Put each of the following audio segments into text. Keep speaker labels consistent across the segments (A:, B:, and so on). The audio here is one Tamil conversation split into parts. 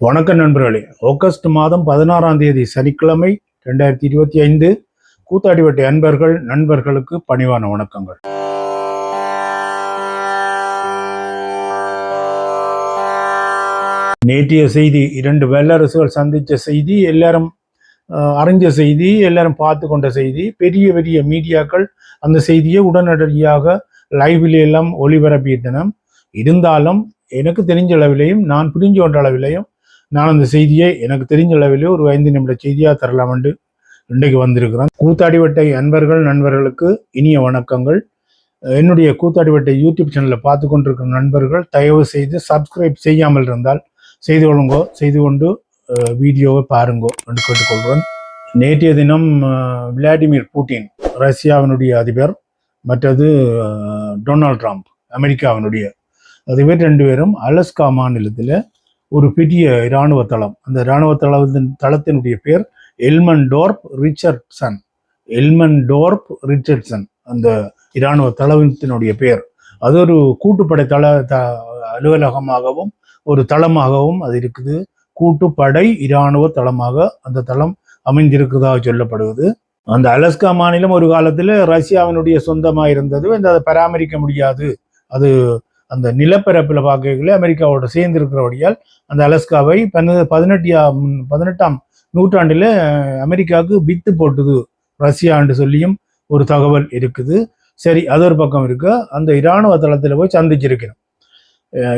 A: வணக்கம் நண்பர்களே. ஆகஸ்ட் மாதம் பதினாறாம் தேதி சனிக்கிழமை ரெண்டாயிரத்தி இருபத்தி ஐந்து கூத்தாடிவட்டை அன்பர்கள் நண்பர்களுக்கு பணிவான வணக்கங்கள். நேற்றைய செய்தி இரண்டு வல்லரசுகள் சந்தித்த செய்தி எல்லாரும் அறிஞ்ச செய்தி எல்லாரும் பார்த்து கொண்ட செய்தி பெரிய பெரிய மீடியாக்கள் அந்த செய்தியை உடனடியாக லைவில் எல்லாம் ஒளிபரப்பியிருந்தன இருந்தாலும் எனக்கு தெரிஞ்ச அளவிலையும் நான் புரிஞ்சு கொண்ட அளவிலையும் நான் அந்த செய்தியை எனக்கு தெரிஞ்ச அளவிலே ஒரு ஐந்து நிமிட செய்தியாக தரலாம் இன்றைக்கு வந்திருக்கிறேன் கூத்தாடிவட்டை அன்பர்கள் நண்பர்களுக்கு இனிய வணக்கங்கள். என்னுடைய கூத்தாடிவட்டை யூடியூப் சேனலில் பார்த்து கொண்டிருக்கிற நண்பர்கள் தயவு செய்து சப்ஸ்கிரைப் செய்யாமல் இருந்தால் செய்து கொள்ளுங்கோ செய்து கொண்டு வீடியோவை பாருங்கோ என்று கேட்டுக்கொள்கிறேன் நேற்றைய தினம் விளாடிமிர் புட்டின் ரஷ்யாவினுடைய அதிபர் மற்றது டொனால்ட் ட்ரம்ப் அமெரிக்காவினுடைய. அதிபர் ரெண்டு பேரும் அலஸ்கா மாநிலத்தில் ஒரு பெரிய இராணுவ தளம். அந்த இராணுவ தளத்தின் தளத்தினுடைய பேர் எல்மன்டோர்ப் ரிச்சர்ட்சன். எல்மன்டோர்ப் ரிச்சர்ட்சன். அந்த இராணுவ தளத்தினுடைய பேர். அது ஒரு கூட்டுப்படை தள த அலுவலகமாகவும் ஒரு தளமாகவும் அது இருக்குது. கூட்டுப்படை இராணுவ தளமாக அந்த தளம் அமைந்திருக்கிறதாக சொல்லப்படுவது. அந்த அலஸ்கா மாநிலம் ஒரு காலத்தில் ரஷ்யாவினுடைய சொந்தமாக இருந்தது இந்த அதை பராமரிக்க முடியாது. அது அந்த நிலப்பரப்பில் பார்க்கல அமெரிக்காவோட சேர்ந்து இருக்கிறபடியால் அந்த அலஸ்காவை பன்ன பதினெட்டாம் பதினெட்டாம் நூற்றாண்டில் அமெரிக்காவுக்கு வித்து போட்டுது. ரஷ்யான்னு சொல்லியும் ஒரு தகவல் இருக்குது. சரி அது ஒரு பக்கம் இருக்கு. அந்த இராணுவ தளத்தில் போய் சந்திச்சிருக்கிறோம்.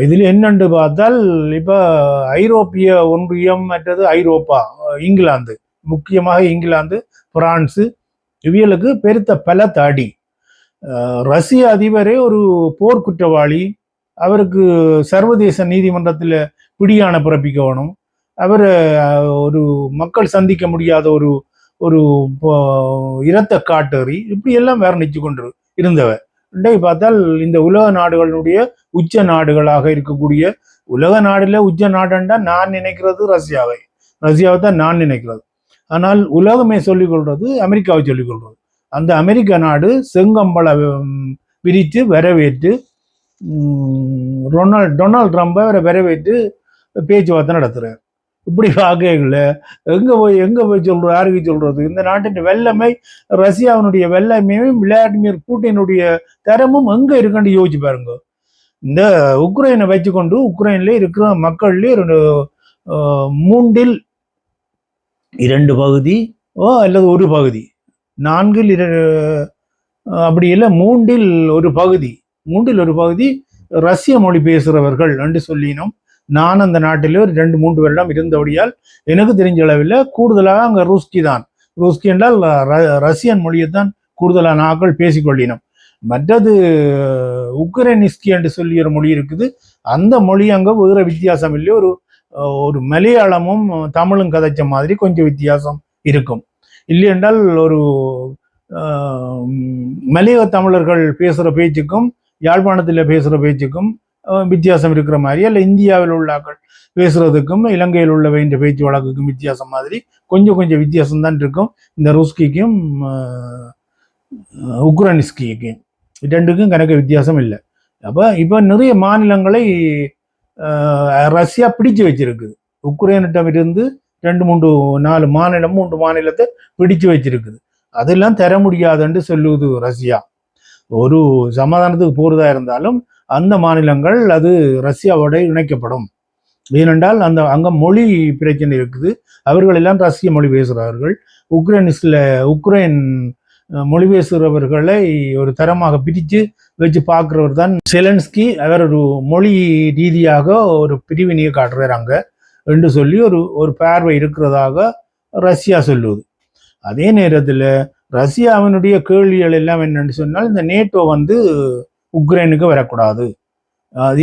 A: இதில் என்னென்று பார்த்தால் இப்போ ஐரோப்பிய ஒன்றியம் மற்றது ஐரோப்பா இங்கிலாந்து முக்கியமாக இங்கிலாந்து பிரான்ஸு இவியலுக்கு பெருத்த பல தாடி ரஷ்ய அதிபரே ஒரு போர்க்குற்றவாளி. அவருக்கு சர்வதேச நீதிமன்றத்தில் பிடியான பிறப்பிக்கணும் அவர் ஒரு மக்கள் சந்திக்க முடியாத ஒரு ஒரு இரத்த காட்டறி இப்படியெல்லாம் வேற வர்ணிச்சு கொண்டு இருந்தவர். ரெண்டை பார்த்தால் இந்த உலக நாடுகளுடைய உச்ச நாடுகளாக இருக்கக்கூடிய உலக நாடுல உச்ச நாடுண்டா நான் நினைக்கிறது ரஷ்யாவை. ரஷ்யாவை தான் நான் நினைக்கிறது. ஆனால் உலகமே சொல்லிக்கொள்றது அமெரிக்காவை சொல்லிக்கொள்றது அந்த அமெரிக்க நாடு செங்கம்பள விரித்து வரவேற்று ரொனால்ட் டொனால்ட் ட்ரம்பை அவரை வரவேற்று பேச்சுவார்த்தை நடத்துகிறார் இப்படி ஆகையில் எங்கே போய் எங்கே போய் சொல்றோம் யாருக்கு சொல்கிறது இந்த நாட்டின் வெள்ளமை ரஷ்யாவினுடைய வெள்ளமையும் விளாடிமிர் பூட்டினுடைய தரமும் எங்கே இருக்குன்னு யோசிச்சு பாருங்க. இந்த உக்ரைனை வச்சுக்கொண்டு உக்ரைனில் இருக்கிற மக்கள்லேயே ரெண்டு மூண்டில் மூன்றில் இரண்டு பகுதி ஓ அல்லது ஒரு பகுதி. நான்கில் இர அப்படி இல்லை மூன்றில் ஒரு பகுதி. மூன்றில் ஒரு பகுதி ரஷ்ய மொழி பேசுகிறவர்கள் என்று சொல்லினோம் நான் அந்த நாட்டில் ஒரு ரெண்டு மூன்று வருடம் இருந்தபடியால் எனக்கு தெரிஞ்ச அளவில் கூடுதலாக அங்கே ரூஸ்கி தான். ரூஸ்கி என்றால் ர- ரஷ்யன் மொழியைத்தான் கூடுதலான ஆட்கள் பேசிக்கொள்ளினோம். மற்றது உக்ரைனிஸ்கி என்று சொல்லி ஒரு மொழி இருக்குது. அந்த மொழி அங்கே வேறு வித்தியாசம் இல்லை. ஒரு ஒரு மலையாளமும் தமிழும் கதைச்ச மாதிரி கொஞ்சம் வித்தியாசம் இருக்கும். இல்லை என்றால் ஒரு மலைய மலையக தமிழர்கள் பேசுகிற பேச்சுக்கும் யாழ்ப்பாணத்தில் பேசுகிற பேச்சுக்கும் வித்தியாசம் இருக்கிற மாதிரி அல்ல இந்தியாவில் உள்ள ஆட்கள் பேசுறதுக்கும் இலங்கையில் உள்ள வேண்டிய பேச்சு வழக்குக்கும் வித்தியாசம் மாதிரி கொஞ்சம் கொஞ்சம் வித்தியாசம் தான் இருக்கும். இந்த ருஸ்கிக்கும் உக்ரானிஸ்கிக்கும். ரெண்டுக்கும் கணக்கு வித்தியாசம் இல்லை. அப்போ இப்போ நிறைய மாநிலங்களை ரஷ்யா பிடிச்சு வச்சிருக்குது. உக்ரைனிடம் இருந்து ரெண்டு மூன்று நாலு மாநிலம் மூன்று மாநிலத்தை பிடிச்சு வச்சிருக்குது. அதெல்லாம் தர முடியாதுன்னு சொல்லுது ரஷ்யா. ஒரு சமாதானத்துக்கு போகிறதா இருந்தாலும் அந்த மாநிலங்கள் அது ரஷ்யாவோட இணைக்கப்படும். ஏனென்றால் அந்த அங்கே மொழி பிரச்சனை இருக்குது. அவர்கள் எல்லாம் ரஷ்ய மொழி பேசுகிறார்கள் உக்ரைன்ஸில் உக்ரைன் மொழி பேசுகிறவர்களை ஒரு தரமாக பிரித்து வச்சு பார்க்குறவர் தான் செலன்ஸ்கி. அவர் ஒரு மொழி ரீதியாக ஒரு பிரிவினையை காட்டுறாங்க என்று சொல்லி ஒரு ஒரு பார்வை இருக்கிறதாக ரஷ்யா சொல்லுவது அதே நேரத்தில் ரஷ்யாவினுடைய கேள்விகள் எல்லாம் என்னென்னு சொன்னால் இந்த நேட்டோ வந்து உக்ரைனுக்கு வரக்கூடாது.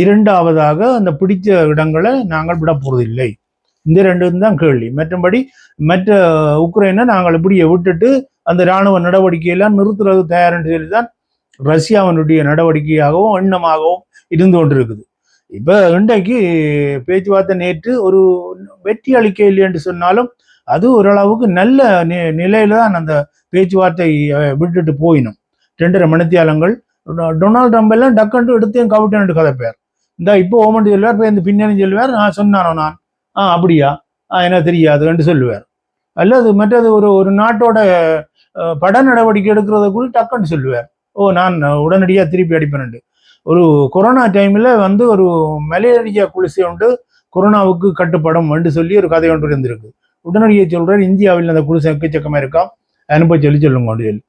A: இரண்டாவதாக அந்த பிடித்த இடங்களை நாங்கள் விட போவதில்லை இந்த ரெண்டும் தான் கேள்வி. மற்றபடி மற்ற உக்ரைனை நாங்கள் இப்படியே விட்டுட்டு அந்த இராணுவ நடவடிக்கையெல்லாம் நிறுத்துறது தயார்னு சொல்லி தான் ரஷ்யாவினுடைய நடவடிக்கையாகவும் எண்ணமாகவும் இருந்து கொண்டிருக்குது. இப்போ இன்றைக்கு பேச்சுவார்த்தை நேற்று ஒரு வெற்றி அளிக்க இல்லை என்று சொன்னாலும் அது ஓரளவுக்கு நல்ல நிலையில தான் அந்த பேச்சுவார்த்தை விட்டுட்டு போயினும். ரெண்டரை மணித்தியாலங்கள். டொனால்டு டொனால்ட் ட்ரம்ப் எல்லாம் டக்குன்ட்டு எடுத்து கதை பேர் இந்த இப்போ ஓமன் சொல்வார் இப்போ இந்த பின்னணி சொல்வார் நான் சொன்னானோ நான்? ஆ அப்படியா? ஆ எனக்கு தெரியாதுன்னு சொல்லுவார். அல்லது மற்றது ஒரு ஒரு நாட்டோட பட நடவடிக்கை எடுக்கிறத கூட டக்குன்னு சொல்லுவார். ஓ நான் உடனடியாக திருப்பி அடிப்பேன்ண்டு ஒரு கொரோனா டைமில் வந்து ஒரு மலேரியா குளிசை உண்டு கொரோனாவுக்கு கட்டுப்படும் என்று சொல்லி ஒரு கதை ஒன்று இருந்திருக்கு. உடனடியாக சொல்கிறார் இந்தியாவில் அந்த குளிசை எக்கச்சக்கமாக இருக்கான் அனுப்ப சொல்லி சொல்லுங்க சொல்லி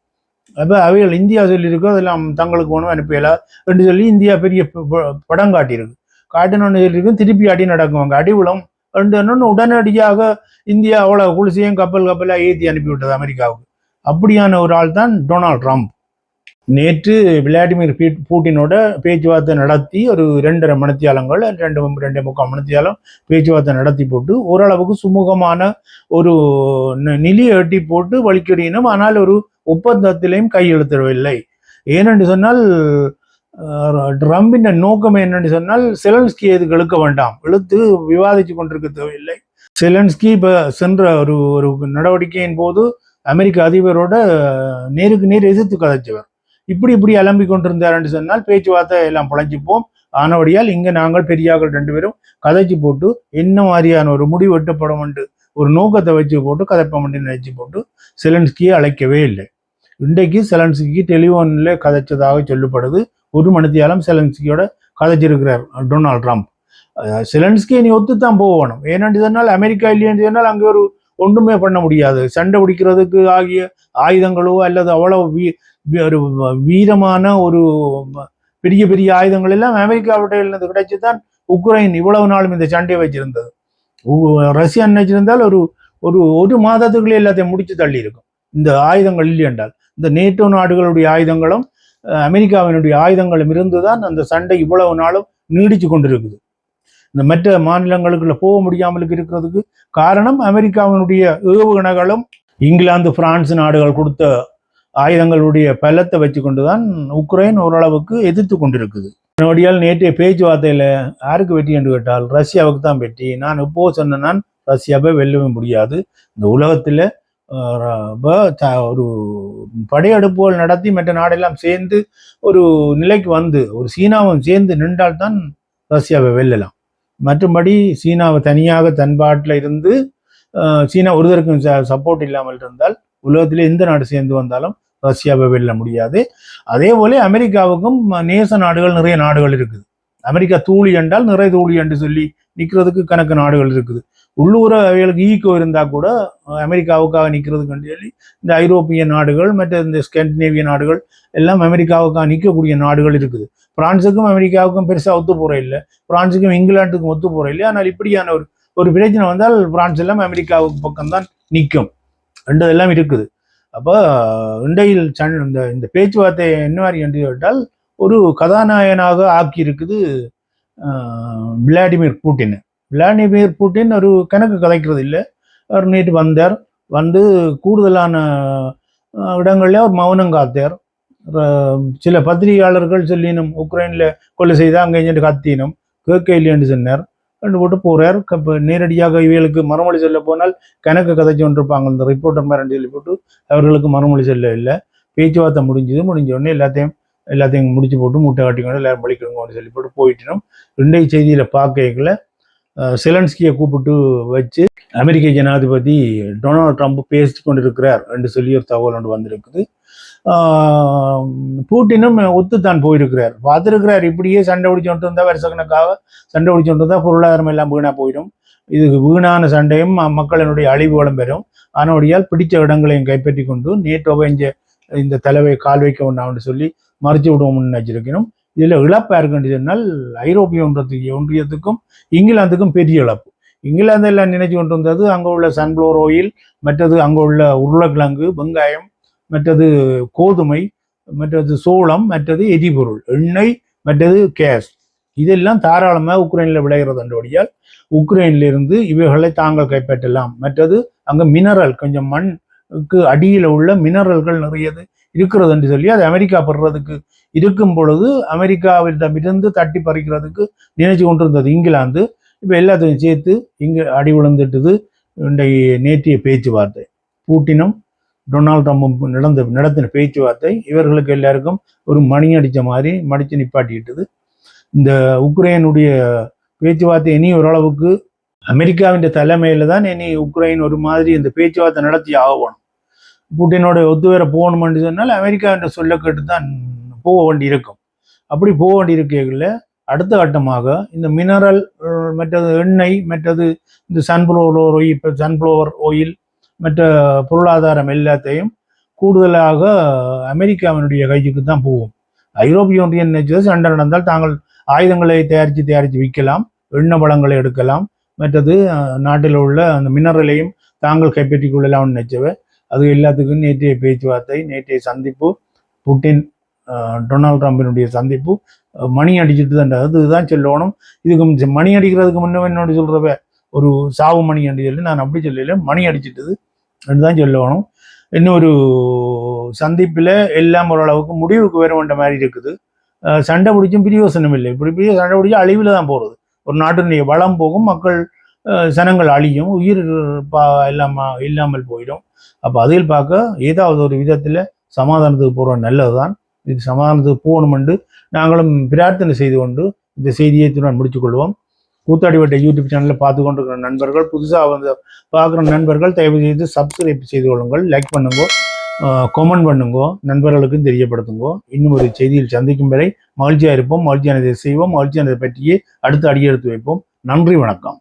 A: அப்போ அவைகள் இந்தியா சொல்லியிருக்கோ அதெல்லாம் தங்களுக்கு ஒன்றும் அனுப்பல என்று சொல்லி இந்தியா பெரிய ப- ப- படம் காட்டியிருக்கு. காட்டினோன்னு சொல்லியிருக்கும் திருப்பி அடி நடக்குவாங்க. அடிவுளம் ரெண்டு இன்னொன்று உடனடியாக இந்தியா அவ்வளோ குளிசையும் கப்பல் கப்பலாக ஏற்றி அனுப்பிவிட்டது அமெரிக்காவுக்கு. அப்படியான ஒரு ஆள் தான் டொனால்ட் ட்ரம்ப். நேற்று விளாடிமிர் பீட் பூட்டினோட பேச்சுவார்த்தை நடத்தி ஒரு ரெண்டரை மணித்தியாலங்கள் ரெண்டு ரெண்டு முக்கால் மணித்தியாலம் பேச்சுவார்த்தை நடத்தி போட்டு ஓரளவுக்கு சுமூகமான ஒரு நிலையை எட்டி போட்டு வலிக்கடினும் ஆனால் ஒரு ஒப்பந்தத்திலையும் கையெழுத்திடவில்லை. ஏனென்று சொன்னால் ட்ரம்பின் நோக்கம் என்னன்னு சொன்னால் செலன்ஸ்கி எதுக்கு இழுக்க வேண்டாம்? இழுத்து விவாதித்து கொண்டிருக்க தேவையில்லை. செலன்ஸ்கி இப்போ சென்ற ஒரு ஒரு நடவடிக்கையின் போது அமெரிக்க அதிபரோட நேருக்கு நேர் எதிர்த்து கதைச்சவர் இப்படி இப்படி அலம்பி கொண்டிருந்தாருன்னு சொன்னால் பேச்சுவார்த்தை எல்லாம் பழஞ்சிப்போம் ஆனபடியால் இங்கே நாங்கள் பெரியாக்கள் ரெண்டு பேரும் கதைச்சு போட்டு என்ன மாதிரியான ஒரு முடிவு எட்டப்படும் என்று ஒரு நோக்கத்தை வச்சு போட்டு கதைப்பமண்டி நினைச்சு போட்டு செலன்ஸ்கியை அழைக்கவே இல்லை. இன்றைக்கு செலன்ஸ்கி டெலிஃபோனில் கதைச்சதாக சொல்லப்படுது. ஒரு மணித்தியாலம் செலன்ஸ்கியோட கதைச்சிருக்கிறார் டொனால்ட் ட்ரம்ப். செலன்ஸ்கியை செலன்ஸ்கி நீ ஒத்துத்தான் போகணும். ஏனென்று சொன்னால் அமெரிக்கா இல்லையென்று சொன்னால் அங்கே ஒரு ஒன்றுமே பண்ண முடியாது. சண்டை பிடிக்கிறதுக்கு ஆகிய ஆயுதங்களோ அல்லது அவ்வளவு வீ- ஒரு வீரமான ஒரு பெரிய பெரிய ஆயுதங்கள் எல்லாம் அமெரிக்காவிட்ட இருந்து கிடைச்சு தான் உக்ரைன் இவ்வளவு நாளும் இந்த சண்டையை வச்சிருந்தது ரஷ்யா நினைச்சிருந்தால் ஒரு ஒரு ஒரு மாதத்துக்குள்ளே எல்லாத்தையும் முடிச்சு தள்ளி இருக்கும் இந்த ஆயுதங்கள் இல்லை என்றால். இந்த நேட்டோ நாடுகளுடைய ஆயுதங்களும் அஹ், அமெரிக்காவினுடைய ஆயுதங்களும் இருந்துதான் அந்த சண்டை இவ்வளவு நாளும் நீடிச்சு கொண்டிருக்குது. இந்த மற்ற மாநிலங்களுக்குள்ள போக முடியாமல் இருக்கிறதுக்கு காரணம் அமெரிக்காவினுடைய ஏவுகணைகளும் இங்கிலாந்து பிரான்ஸ் நாடுகள் கொடுத்த ஆயுதங்களுடைய பலத்தை வச்சு கொண்டுதான் உக்ரைன் ஓரளவுக்கு எதிர்த்து கொண்டிருக்குது. என்னோடையால் நேற்றைய பேச்சுவார்த்தையில் யாருக்கு வெற்றி என்று கேட்டால் ரஷ்யாவுக்கு தான் வெற்றி. நான் இப்போ சொன்ன நான் ரஷ்யாவை வெல்லவே முடியாது. இந்த உலகத்தில் ஒரு படையெடுப்புகள் நடத்தி மற்ற நாடெல்லாம் சேர்ந்து ஒரு நிலைக்கு வந்து ஒரு சீனாவும் சேர்ந்து நின்றால்தான் ரஷ்யாவை வெல்லலாம். மற்றபடி சீனாவை தனியாக தன்பாட்டில் இருந்து சீனா ஒருதருக்கும் சப்போர்ட் இல்லாமல் இருந்தால் உலகத்திலே எந்த நாடு சேர்ந்து வந்தாலும் ரஷ்யாவை வெல்ல முடியாது. அதே போல அமெரிக்காவுக்கும் நேச நாடுகள் நிறைய நாடுகள் இருக்குது. அமெரிக்கா தூளி என்றால் நிறைய தூளி என்று சொல்லி நிற்கிறதுக்கு கணக்கு நாடுகள் இருக்குது. உள்ளூர அவைகளுக்கு ஈக்கோ இருந்தால் கூட அமெரிக்காவுக்காக நிற்கிறதுக்கு சொல்லி இந்த ஐரோப்பிய நாடுகள் மற்ற இந்த ஸ்கேண்டினேவிய நாடுகள் எல்லாம் அமெரிக்காவுக்காக நிற்கக்கூடிய நாடுகள் இருக்குது. பிரான்ஸுக்கும் அமெரிக்காவுக்கும் பெருசாக ஒத்து போகிற இல்லை. பிரான்ஸுக்கும் இங்கிலாந்துக்கும் ஒத்து போகிற இல்லை. ஆனால் இப்படியான ஒரு ஒரு பிரச்சனை வந்தால் பிரான்ஸ் எல்லாம் அமெரிக்காவுக்கு பக்கம்தான் நிற்கும். ரெண்டு எல்லாம் இருக்குது. அப்போ இண்டையில் சன் இந்த இந்த பேச்சுவார்த்தை என்ன மாதிரி என்று கேட்டால் ஒரு கதாநாயகனாக ஆக்கியிருக்குது விளாடிமிர் புட்டின். விளாடிமிர் புட்டின் ஒரு கணக்கு கலைக்கிறது இல்லை. அவர் நேற்று வந்தார். வந்து கூடுதலான இடங்களில் அவர் மௌனம் காத்தார். சில பத்திரிகையாளர்கள் சொல்லினும் உக்ரைனில் கொலை செய்தால் அங்கே இங்கே கத்தினும் கேட்க இல்லைன்னு சொன்னார். ரெண்டு போட்டு போகிறார் இப்போ நேரடியாக இவர்களுக்கு மறுமொழி சொல்ல போனால் கணக்கு கதைச்சு கொண்டிருப்பாங்க இந்த ரிப்போர்ட்டர் மாதிரி சொல்லி போட்டு அவர்களுக்கு மறுமொழி சொல்ல இல்லை. பேச்சுவார்த்தை முடிஞ்சது. முடிஞ்ச உடனே எல்லாத்தையும் எல்லாத்தையும் முடிச்சு போட்டு முட்டை காட்டிக்கொண்டு எல்லாரும் பழிக்கணுங்கன்னு சொல்லி போட்டு போயிட்டினோம் ரெண்டை செய்தியில் பார்க்கல செலன்ஸ்கியை கூப்பிட்டு வச்சு அமெரிக்க ஜனாதிபதி டொனால்ட் ட்ரம்ப் பேசிக்கொண்டு கொண்டிருக்கிறார் என்று சொல்லி ஒரு தகவல் ஒன்று வந்திருக்குது. பூட்டினும் ஒத்துத்தான் போயிருக்கிறார். பார்த்துருக்கிறார் இப்படியே சண்டை பிடிச்சோன்ட்டு இருந்தால் வருஷக்கணக்காக சண்டை பிடிச்சோன்ட்டு இருந்தால் பொருளாதாரம் எல்லாம் வீணாக போயிடும். இது வீணான சண்டையும் மக்களினுடைய அழிவுகளும் பெறும். அதனுடையால் பிடிச்ச இடங்களையும் கைப்பற்றி கொண்டு நேட்டோவை இங்கே இந்த தலைவை கால் வைக்க வேண்டாம்னு சொல்லி மறைச்சு விடுவோம்னு நினைச்சிருக்கணும் இதில் இழப்பு இருக்குன்னு சொன்னால் ஐரோப்பிய ஒன்றத்துக்கு ஒன்றியத்துக்கும் இங்கிலாந்துக்கும் பெரிய இழப்பு. இங்கிலாந்து எல்லாம் நினைச்சு கொண்டு வந்தது அங்கே உள்ள சன்ஃப்ளவர் ஆயில் மற்றது அங்கே உள்ள உருளைக்கிழங்கு வெங்காயம் மற்றது கோதுமை மற்றது சோளம் மற்றது எரிபொருள் எண்ணெய் மற்றது கேஸ். இதெல்லாம் தாராளமாக உக்ரைனில் விளைகிறதன்றபடியால் உக்ரைனிலிருந்து இவைகளை தாங்கள் கைப்பற்றலாம். மற்றது அங்கே மினரல் கொஞ்சம் மண்ணுக்கு அடியில் உள்ள மினரல்கள் நிறையது இருக்கிறது என்று சொல்லி அது அமெரிக்கா பெறுறதுக்கு இருக்கும் பொழுது அமெரிக்காவிடமிருந்து தட்டி பறிக்கிறதுக்கு நினைச்சு கொண்டிருந்தது. இங்கிலாந்து இப்போ எல்லாத்தையும் சேர்த்து இங்கே அடி விழுந்துட்டுது. இன்றைய நேற்றைய பேச்சுவார்த்தை. பூட்டினும் டொனால்ட் ட்ரம்பும் நடந்த நடத்தின பேச்சுவார்த்தை இவர்களுக்கு எல்லாருக்கும் ஒரு மணி அடித்த மாதிரி மடித்து நிப்பாட்டிக்கிட்டது. இந்த உக்ரைனுடைய பேச்சுவார்த்தை இனி ஓரளவுக்கு அமெரிக்காவின் தலைமையில தான் இனி உக்ரைன் ஒரு மாதிரி இந்த பேச்சுவார்த்தை நடத்தி ஆகணும் புட்டினோட ஒத்துவேற போகணும்னு சொன்னால் அமெரிக்காவின் சொல்ல கேட்டு தான் போக வேண்டி இருக்கும் அப்படி போக வேண்டி இருக்கைகளில் அடுத்த கட்டமாக இந்த மினரல் மற்றது எண்ணெய் மற்றது இந்த சன்ஃப்ளவர் ஆயில் இப்போ சன்ஃப்ளவர் ஆயில் மற்ற பொருளாதாரம் எல்லாத்தையும் கூடுதலாக அமெரிக்காவினுடைய கைக்கு தான் போகும். ஐரோப்பிய ஒன்றியம் நினைச்சது சண்டை நடந்தால் தாங்கள் ஆயுதங்களை தயாரித்து தயாரித்து விற்கலாம் எண்ணெய் வளங்களை எடுக்கலாம். மற்றது நாட்டில் உள்ள அந்த மினரலையும் தாங்கள் கைப்பற்றி கொள்ளலாம்னு நினைச்சவை அது எல்லாத்துக்கும் நேற்றைய பேச்சுவார்த்தை நேற்றைய சந்திப்பு புட்டின் டொனால்ட் ட்ரம்பினுடைய சந்திப்பு மணி அடிச்சுட்டு தான் அதுதான் சொல்லணும். இதுக்கு மணி அடிக்கிறதுக்கு முன்னே என்னோட சொல்கிறவ ஒரு சாவு மணி அடி சொல்லி நான் அப்படி சொல்லல. மணி அடிச்சிட்டது. தான் சொல்லணும். இன்னொரு சந்திப்பில் எல்லாம் ஓரளவுக்கு முடிவுக்கு வர வேண்ட மாதிரி இருக்குது. சண்டை பிடிச்சும் பிரியோசனம் இல்லை. இப்படி பிரிய சண்டை பிடிச்சி அழிவில் தான் போகிறது ஒரு நாட்டினுடைய வளம் போகும் மக்கள் சனங்கள் அழியும் உயிர் பா இல்லாமல் போயிடும். அப்போ அதில் பார்க்க ஏதாவது ஒரு விதத்தில் சமாதானத்துக்கு போகிறது நல்லது தான் இது சமாதானத்துக்கு போகணுமென்று நாங்களும் பிரார்த்தனை செய்து கொண்டு இந்த செய்தியை இத்துடன் முடித்துக்கொள்வோம் கொள்வோம் கூத்தாடிவட்ட யூடியூப் சேனலில் பார்த்து கொண்டிருக்கிற நண்பர்கள் புதுசாக வந்து பார்க்குற நண்பர்கள் தயவு செய்து சப்ஸ்கிரைப் செய்து கொள்ளுங்கள் லைக் பண்ணுங்க கமெண்ட் பண்ணுங்க நண்பர்களுக்கும் தெரியப்படுத்துங்க. இன்னும் ஒரு செய்தியில் சந்திக்கும் வரை மகிழ்ச்சியாக இருப்போம் மகிழ்ச்சியானதை செய்வோம் மகிழ்ச்சியானதை பற்றியே அடுத்து அடியெடுத்து வைப்போம். நன்றி வணக்கம்.